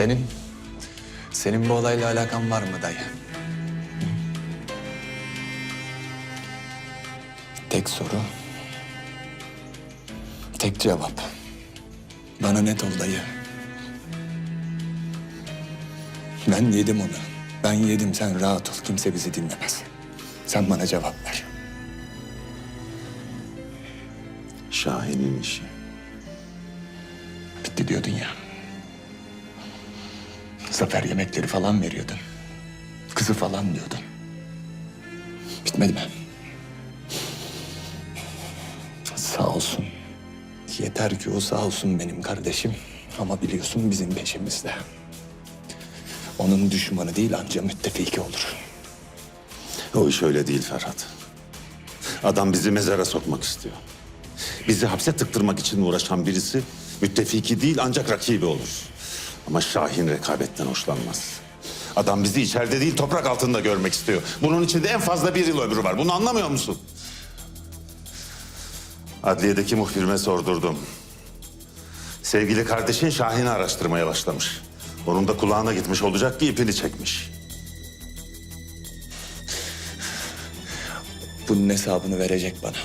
Senin, senin bu olayla alakan var mı dayı? Tek soru, tek cevap. Bana net ol dayı. Ben yedim onu. Ben yedim sen rahat ol. Kimse bizi dinlemez. Sen bana cevap ver. Şahin'in işi. Bitti diyordun ya. Zafer yemekleri falan veriyordun. Kızı falan diyordun. Bitmedi mi? Sağ olsun. Yeter ki o sağ olsun benim kardeşim. Ama biliyorsun bizim peşimizde. Onun düşmanı değil anca müttefiki olur. O iş öyle değil Ferhat. Adam bizi mezara sokmak istiyor. Bizi hapse tıktırmak için uğraşan birisi müttefiki değil ancak rakibi olur. Ama Şahin rekabetten hoşlanmaz. Adam bizi içeride değil toprak altında görmek istiyor. Bunun içinde en fazla bir yıl ömrü var. Bunu anlamıyor musun? Adliyedeki muhbirime sordurdum. Sevgili kardeşin Şahin'i araştırmaya başlamış. Onun da kulağına gitmiş olacak ki ipini çekmiş. Bunun hesabını verecek bana.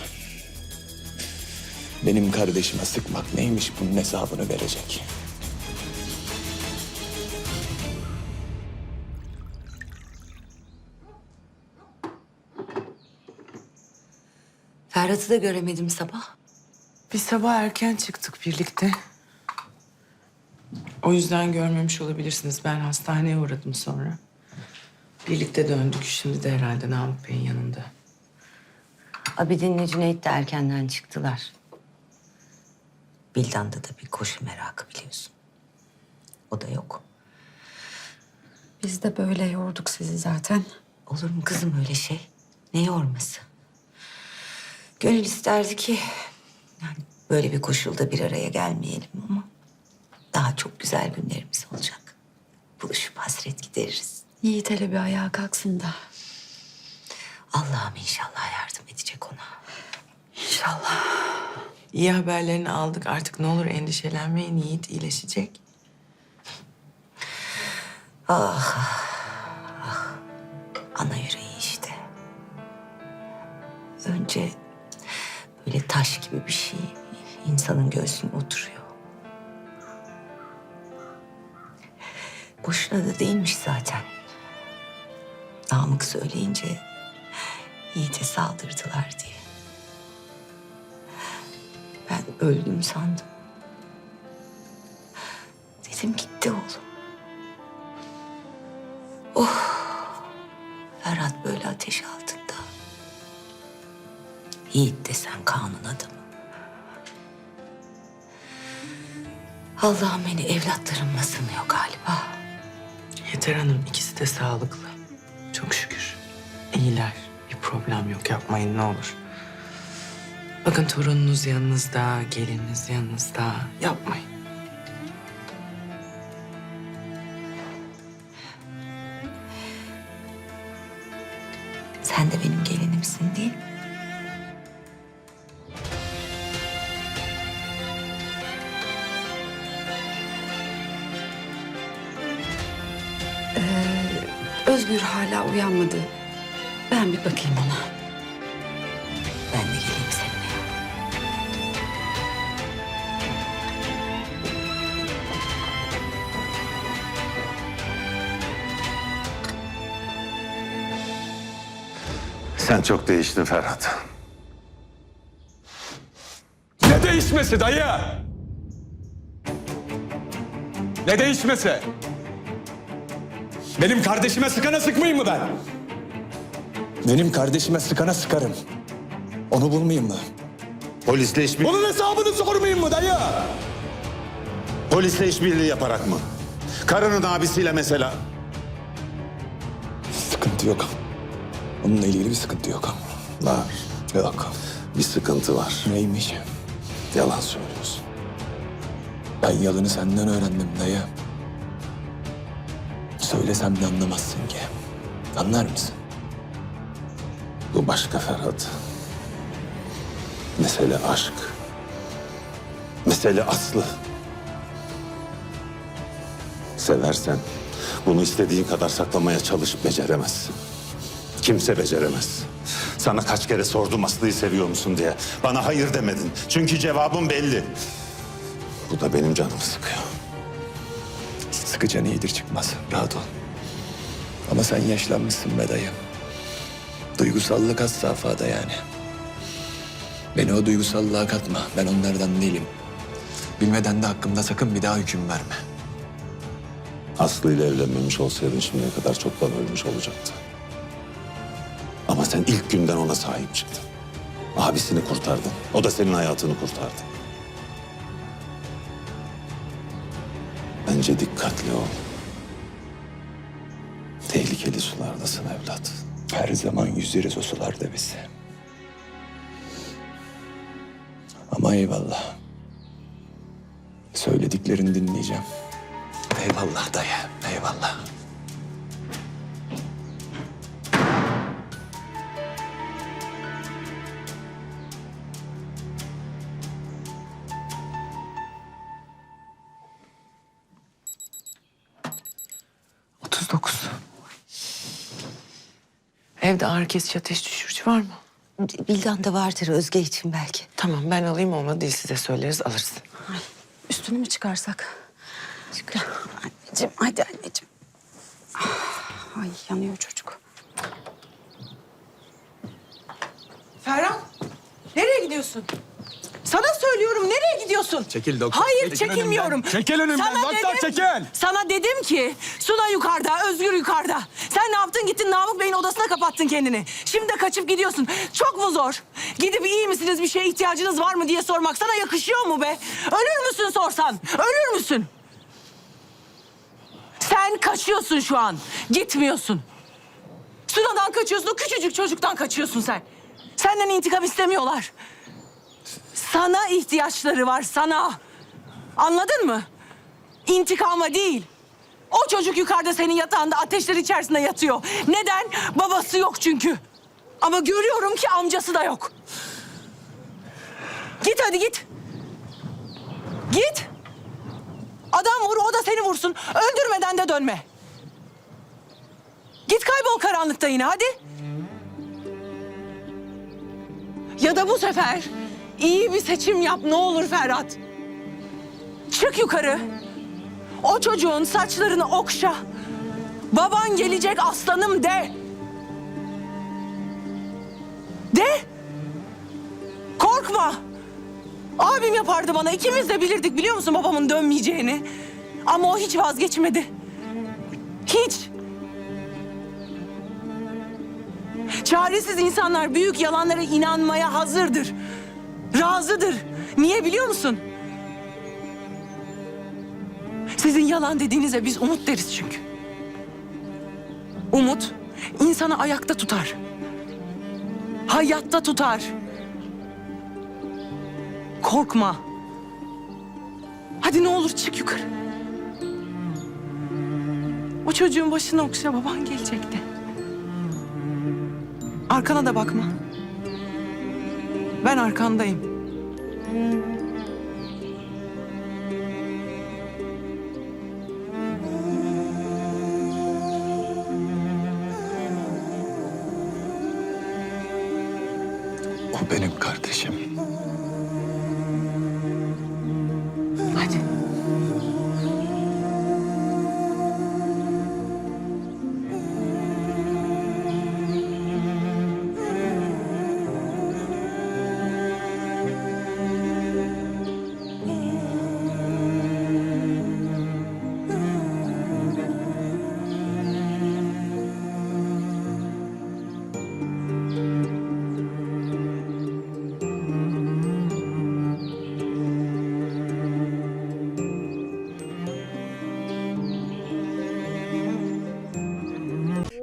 Benim kardeşime sıkmak neymiş bunun hesabını verecek. Ferhat'ı da göremedim sabah. Bir sabah erken çıktık birlikte. O yüzden görmemiş olabilirsiniz. Ben hastaneye uğradım sonra. Birlikte döndük. Şimdi de herhalde Namık Bey'in yanında. Abidin'le Cüneyt de erkenden çıktılar. Bildan'da da bir koşu merakı biliyorsun. O da yok. Biz de böyle yorduk sizi zaten. Olur mu kızım öyle şey? Ne yorması? Gönül isterdi ki yani böyle bir koşulda bir araya gelmeyelim ama daha çok güzel günlerimiz olacak. Buluşup hasret gideririz. Yiğit hele bir ayağa kalksın da. Allah'ım inşallah yardım edecek ona. İnşallah. İyi haberlerini aldık. Artık ne olur endişelenmeyin. Yiğit iyileşecek. Ana yüreği işte. Önce taş gibi bir şey insanın göğsüne oturuyor. Boşuna da değilmiş zaten. Namık söyleyince Yiğit'e saldırdılar diye. Ben öldüm sandım. Dedim gitti oğlum. Ferhat böyle ateş altında. Yiğit desen kanun adamı. Allah'ım beni evlatlarımla sınıyor galiba. Yeter Hanım ikisi de sağlıklı. Çok şükür. İyiler. Bir problem yok. Yapmayın ne olur. Bakın torununuz yanınızda, gelininiz yanınızda. Yapmayın. Özgür hala uyanmadı. Ben bir bakayım ona. Ben de geleyim seninle. Sen çok değiştin Ferhat. Ne değişmesi dayı? Ne değişmesi? Benim kardeşime sıkana sıkmayayım mı ben? Benim kardeşime sıkana sıkarım. Onu bulmayayım mı? Polisle işbirliği, Onun hesabını sormayayım mı dayı? polisle işbirliği yaparak mı? Karının abisiyle mesela. Sıkıntı yok. Onunla ilgili bir sıkıntı yok. Var. Yok. Bir sıkıntı var. Neymiş? Yalan söylüyorsun. Ben yalını senden öğrendim dayı. Söylesem de anlamazsın ki. Anlar mısın? Bu başka Ferhat. Mesele aşk. Mesele Aslı. Seversen bunu istediğin kadar saklamaya çalışıp beceremezsin. Kimse beceremez. Sana kaç kere sordum Aslı'yı seviyor musun diye. Bana hayır demedin. Çünkü cevabım belli. Bu da benim canımı sıkıyor. Sıkıcan iyidir çıkmaz. Rahat ol. Ama sen yaşlanmışsın be dayı. Duygusallık has safhada yani. Beni o duygusallığa katma. Ben onlardan değilim. Bilmeden de hakkımda sakın bir daha hüküm verme. Aslı ile evlenmemiş olsaydın şimdiye kadar çoktan ölmüş olacaktı. Ama sen ilk günden ona sahip çıktın. Abisini kurtardın. O da senin hayatını kurtardı. Bence dikkatli ol. Tehlikeli sulardasın evlat. Her zaman yüzeriz o sularda biz. Ama eyvallah. Söylediklerini dinleyeceğim. Eyvallah dayı, eyvallah. Otuz dokuz. Evde ağrı kesici ateş düşürücü var mı? Bildan da vardır Özge için belki. Tamam ben alayım olmadı değil size söyleriz alırız. Ay, üstünü mü çıkarsak? Gel anneciğim, hadi anneciğim. Ah, Ay yanıyor çocuk. Ferhan, nereye gidiyorsun? Sana söylüyorum, nereye gidiyorsun? Çekil doktor, Hayır, çekil çekilmiyorum. önümden. Çekil önümden, Sana doktor, dedim- çekil. Sana dedim ki, Suna yukarıda, Özgür yukarıda. Sen ne yaptın? Gittin Namık Bey'in odasına kapattın kendini. Şimdi de kaçıp gidiyorsun. Çok mu zor? Gidip iyi misiniz, bir şeye ihtiyacınız var mı diye sormak sana yakışıyor mu be? Ölür müsün sorsan? Ölür müsün? Sen kaçıyorsun şu an. Gitmiyorsun. Suna'dan kaçıyorsun, o küçücük çocuktan kaçıyorsun sen. Senden intikam istemiyorlar. Sana ihtiyaçları var, sana. Anladın mı? İntikama değil. O çocuk yukarıda senin yatağında ateşler içerisinde yatıyor. Neden? Babası yok çünkü. Ama görüyorum ki amcası da yok. Git hadi git. Git. Adam vur, o da seni vursun. Öldürmeden de dönme. Git kaybol karanlıkta yine hadi. Ya da bu sefer iyi bir seçim yap ne olur Ferhat. Çık yukarı. O çocuğun saçlarını okşa. Baban gelecek aslanım de. De. Korkma. Abim yapardı bana. İkimiz de bilirdik biliyor musun babamın dönmeyeceğini. Ama o hiç vazgeçmedi. Hiç. Çaresiz insanlar büyük yalanlara inanmaya hazırdır. Razıdır. Niye biliyor musun? Sizin yalan dediğinize biz umut deriz çünkü. Umut insanı ayakta tutar. Hayatta tutar. Korkma. Hadi ne olur çık yukarı. O çocuğun başını okşa baban gelecekti. Arkana da bakma. Ben arkandayım. O